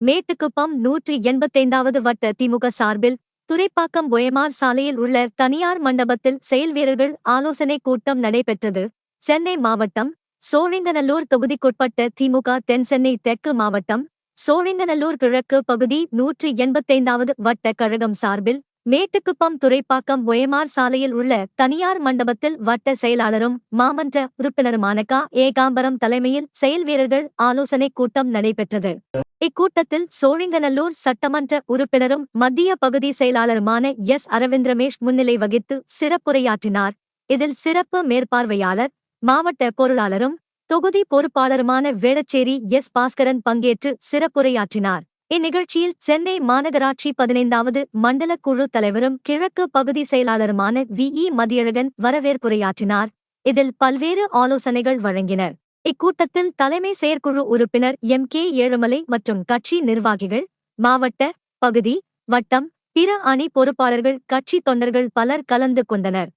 மேட்டுக்குப்பம் நூற்றி எண்பத்தைந்தாவது வட்ட திமுக சார்பில் துரைப்பாக்கம் ஒயமார் சாலையில் உள்ள தனியார் மண்டபத்தில் செயல் வீரர்கள் ஆலோசனைக் கூட்டம் நடைபெற்றது. சென்னை மாவட்டம் சோழிங்கநல்லூர் தொகுதிக்குட்பட்ட திமுக தென்சென்னை தெற்கு மாவட்டம் சோழிங்கநல்லூர் கிழக்கு பகுதி நூற்றி எண்பத்தைந்தாவது வட்ட கழகம் சார்பில் மேட்டுக்குப்பம் துரைப்பாக்கம் ஒயமார் சாலையில் உள்ள தனியார் மண்டபத்தில் வட்ட செயலாளரும் மாமன்ற உறுப்பினருமான கா. ஏகாம்பரம் தலைமையில் செயல் வீரர்கள் ஆலோசனைக் கூட்டம் நடைபெற்றது. இக்கூட்டத்தில் சோழிங்கநல்லூர் சட்டமன்ற உறுப்பினரும் மத்திய பகுதி செயலாளருமான எஸ். அரவிந்த் ரமேஷ் முன்னிலை வகித்து சிறப்புரையாற்றினார். இதில் சிறப்பு மேற்பார்வையாளர் மாவட்ட பொருளாளரும் தொகுதி பொறுப்பாளருமான வேளச்சேரி எஸ். பாஸ்கரன் பங்கேற்று சிறப்புரையாற்றினார். இந்நிகழ்ச்சியில் சென்னை மாநகராட்சி பதினைந்தாவது மண்டல குழு தலைவரும் கிழக்கு பகுதி செயலாளருமான வி. இ. மதியழகன் வரவேற்புரையாற்றினார். இதில் பல்வேறு ஆலோசனைகள் வழங்கினர். இக்கூட்டத்தில் தலைமை செயற்குழு உறுப்பினர் எம். கே. ஏழுமலை மற்றும் கட்சி நிர்வாகிகள் மாவட்ட பகுதி வட்டம் பிற அணி பொறுப்பாளர்கள் கட்சி தொண்டர்கள் பலர் கலந்து கொண்டனர்.